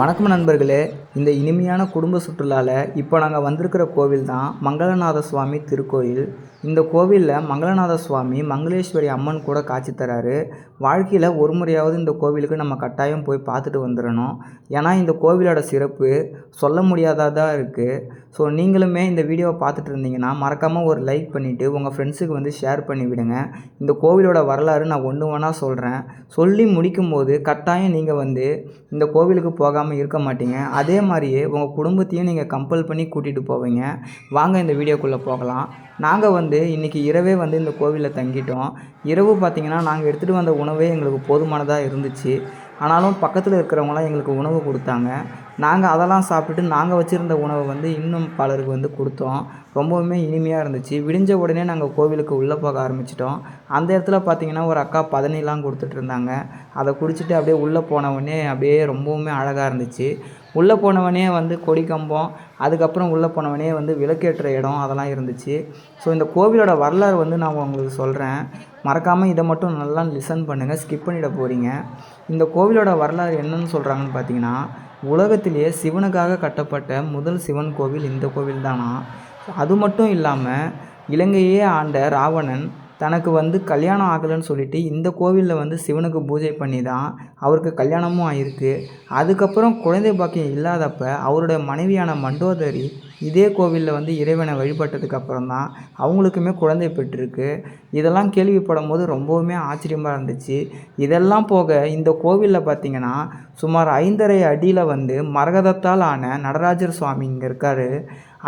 வணக்கம் நண்பர்களே. இந்த இனிமையான குடும்ப சுற்றுலாவில் இப்போ நாங்கள் வந்திருக்கிற கோவில் தான் மங்களநாத சுவாமி திருக்கோயில். இந்த கோவிலில் மங்களநாத சுவாமி மங்களேஸ்வரி அம்மன் கூட காட்சி தராரு. வாழ்க்கையில் ஒரு முறையாவது இந்த கோவிலுக்கு நம்ம கட்டாயம் போய் பார்த்துட்டு வந்துடணும் ஏன்னா இந்த கோவிலோட சிறப்பு சொல்ல முடியாததாக இருக்குது ஸோ நீங்களுமே இந்த வீடியோவை பார்த்துட்டு இருந்தீங்கன்னா மறக்காமல் ஒரு லைக் பண்ணிவிட்டு உங்கள் ஃப்ரெண்ட்ஸுக்கு வந்து ஷேர் பண்ணி விடுங்க. இந்த கோவிலோட வரலாறு நான் ஒன்று ஒன்றா சொல்கிறேன் சொல்லி முடிக்கும்போது கட்டாயம் நீங்கள் வந்து இந்த கோவிலுக்கு போகாமல் இருக்க மாட்டீங்க. அதே மாதிரியே உங்கள் குடும்பத்தையும் நீங்கள் கம்பல் பண்ணி கூட்டிகிட்டு போவீங்க. வாங்க இந்த வீடியோக்குள்ளே போகலாம். நாங்கள் வந்து இன்றைக்கி இரவே வந்து இந்த கோவிலில் தங்கிட்டோம். இரவு பார்த்திங்கன்னா நாங்கள் எடுத்துகிட்டு வந்த உணவே எங்களுக்கு போதுமானதாக இருந்துச்சு. ஆனாலும் பக்கத்தில் இருக்கிறவங்களாம் எங்களுக்கு உணவு கொடுத்தாங்க. நாங்கள் அதெல்லாம் சாப்பிட்டுட்டு நாங்கள் வச்சுருந்த உணவை வந்து இன்னும் பலருக்கு வந்து கொடுத்தோம். ரொம்பவுமே இனிமையாக இருந்துச்சு. விடிஞ்ச உடனே நாங்கள் கோவிலுக்கு உள்ளே போக ஆரம்பிச்சிட்டோம். அந்த இடத்துல பார்த்திங்கன்னா ஒரு அக்கா பதனிலாம் கொடுத்துட்டு இருந்தாங்க. அதை குடிச்சிட்டு அப்படியே உள்ளே போன அப்படியே ரொம்பவுமே அழகாக இருந்துச்சு. உள்ளே போனவனே வந்து கொடி கம்பம் அதுக்கப்புறம் உள்ளே போனவனே வந்து விளக்கேற்ற இடம் அதெல்லாம் இருந்துச்சு. ஸோ இந்த கோவிலோட வரலாறு வந்து நான் உங்களுக்கு சொல்கிறேன் மறக்காமல் இதை மட்டும் நல்லா லிசன் பண்ணுங்கள் ஸ்கிப் பண்ணிட போகிறீங்க இந்த கோவிலோட வரலாறு என்னன்னு சொல்கிறாங்கன்னு பார்த்தீங்கன்னா உலகத்திலேயே சிவனுக்காக கட்டப்பட்ட முதல் சிவன் கோவில் இந்த கோவில் தானா அது மட்டும் இல்லாமல் இலங்கையே ஆண்ட ராவணன் தனக்கு வந்து கல்யாணம் ஆகலைன்னு சொல்லிட்டு இந்த கோவிலில் வந்து சிவனுக்கு பூஜை பண்ணி தான் அவருக்கு கல்யாணமும் ஆயிருக்கு. அதுக்கப்புறம் குழந்தை பாக்கியம் இல்லாதப்ப அவருடைய மனைவியான மண்டோதரி இதே கோவிலில் வந்து இறைவனை வழிபட்டதுக்கு அப்புறம் தான் அவங்களுக்குமே குழந்தை பெற்றிருக்கு. இதெல்லாம் கேள்விப்படும் போது ரொம்பவுமே ஆச்சரியமாக இருந்துச்சு. இதெல்லாம் போக இந்த கோவிலில் பார்த்திங்கன்னா சுமார் ஐந்தரை அடியில் வந்து மரகதத்தால் ஆன நடராஜர் சுவாமி இங்கே இருக்கார்.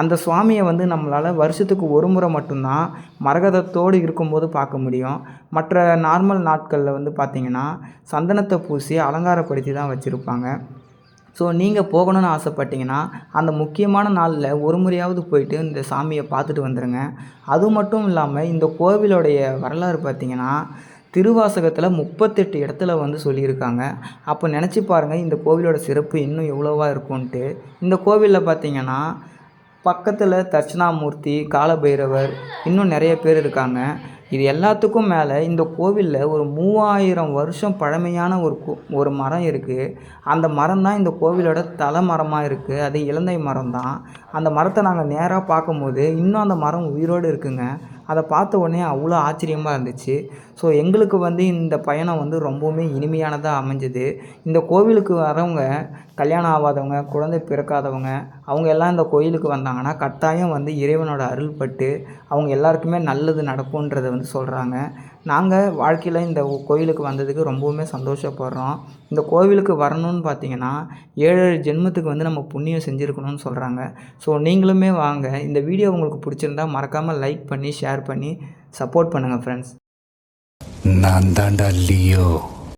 அந்த சுவாமியை வந்து நம்மளால் வருஷத்துக்கு ஒரு முறை மட்டும்தான் மரகதத்தோடு இருக்கும்போது பார்க்க முடியும். மற்ற நார்மல் நாட்களில் வந்து பார்த்திங்கன்னா சந்தனத்தை பூசி அலங்காரப்படுத்தி தான் வச்சுருப்பாங்க. ஸோ நீங்கள் போகணும்னு ஆசைப்பட்டீங்கன்னா அந்த முக்கியமான நாளில் ஒரு முறையாவது போயிட்டு இந்த சாமியை பார்த்துட்டு வந்துடுங்க அது மட்டும் இல்லாமல் இந்த கோவிலுடைய வரலாறு பார்த்திங்கன்னா திருவாசகத்தில் முப்பத்தெட்டு இடத்துல வந்து சொல்லியிருக்காங்க. அப்போ நினச்சி பாருங்கள் இந்த கோவிலோட சிறப்பு இன்னும் எவ்வளோவா இருக்கும்ன்ட்டு. இந்த கோவிலில் பார்த்திங்கன்னா பக்கத்தில் தட்சிணாமூர்த்தி காலபைரவர் இன்னும் நிறைய பேர் இருக்காங்க. இது எல்லாத்துக்கும் மேலே இந்த கோவிலில் ஒரு மூவாயிரம் வருஷம் பழமையான ஒரு ஒரு மரம் இருக்குது அந்த மரம் தான் இந்த கோவிலோட தலை மரமாக இருக்குது அது இலந்தை மரம் தான் அந்த மரத்தை நாங்கள் நேராக பார்க்கும்போது இன்னும் அந்த மரம் உயிரோடு இருக்குங்க. அதை பார்த்த உடனே அவ்வளோ ஆச்சரியமாக இருந்துச்சு. ஸோ எங்களுக்கு வந்து இந்த பயணம் வந்து ரொம்பவுமே இனிமையானதாக அமைஞ்சது. இந்த கோவிலுக்கு வரவங்க கல்யாணம் ஆகாதவங்க குழந்தை பிறக்காதவங்க அவங்க எல்லாம் இந்த கோயிலுக்கு வந்தாங்கன்னா கட்டாயம் வந்து இறைவனோட அருள் பட்டு அவங்க எல்லாருக்குமே நல்லது நடக்கும்ன்றதை வந்து சொல்கிறாங்க நாங்கள் வாழ்க்கையில் இந்த கோயிலுக்கு வந்ததுக்கு ரொம்பவுமே சந்தோஷப்படுறோம். இந்த கோவிலுக்கு வரணும்னு பார்த்தீங்கன்னா ஏழு ஏழு ஜென்மத்துக்கு வந்து நம்ம புண்ணியம் செஞ்சுருக்கணும்னு சொல்கிறாங்க ஸோ நீங்களுமே வாங்க. இந்த வீடியோ உங்களுக்கு பிடிச்சிருந்தா மறக்காமல் லைக் பண்ணி ஷேர் பண்ணி சப்போர்ட் பண்ணுங்கள் ஃப்ரெண்ட்ஸ் நான் தாண்டா லியோ.